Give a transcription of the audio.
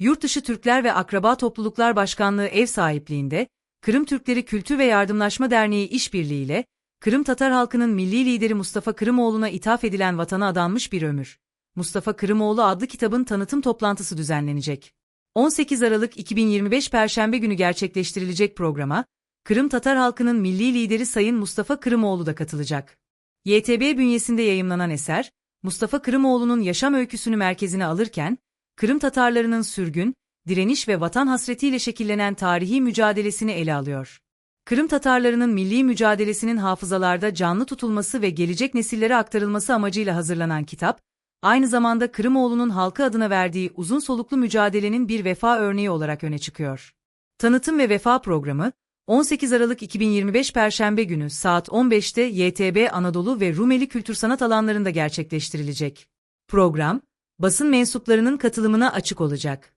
Yurtdışı Türkler ve Akraba Topluluklar Başkanlığı ev sahipliğinde, Kırım Türkleri Kültür ve Yardımlaşma Derneği işbirliğiyle, Kırım Tatar halkının milli lideri Mustafa Kırımoğlu'na ithaf edilen vatana adanmış bir ömür. Mustafa Kırımoğlu adlı kitabın tanıtım toplantısı düzenlenecek. 18 Aralık 2025 Perşembe günü gerçekleştirilecek programa, Kırım Tatar halkının milli lideri Sayın Mustafa Kırımoğlu da katılacak. YTB bünyesinde yayımlanan eser, Mustafa Kırımoğlu'nun yaşam öyküsünü merkezine alırken, Kırım Tatarlarının sürgün, direniş ve vatan hasretiyle şekillenen tarihi mücadelesini ele alıyor. Kırım Tatarlarının milli mücadelesinin hafızalarda canlı tutulması ve gelecek nesillere aktarılması amacıyla hazırlanan kitap, aynı zamanda Kırımoğlu'nun halkı adına verdiği uzun soluklu mücadelenin bir vefa örneği olarak öne çıkıyor. Tanıtım ve vefa programı, 18 Aralık 2025 Perşembe günü saat 15'te YTB Anadolu ve Rumeli Kültür Sanat alanlarında gerçekleştirilecek. Program, basın mensuplarının katılımına açık olacak.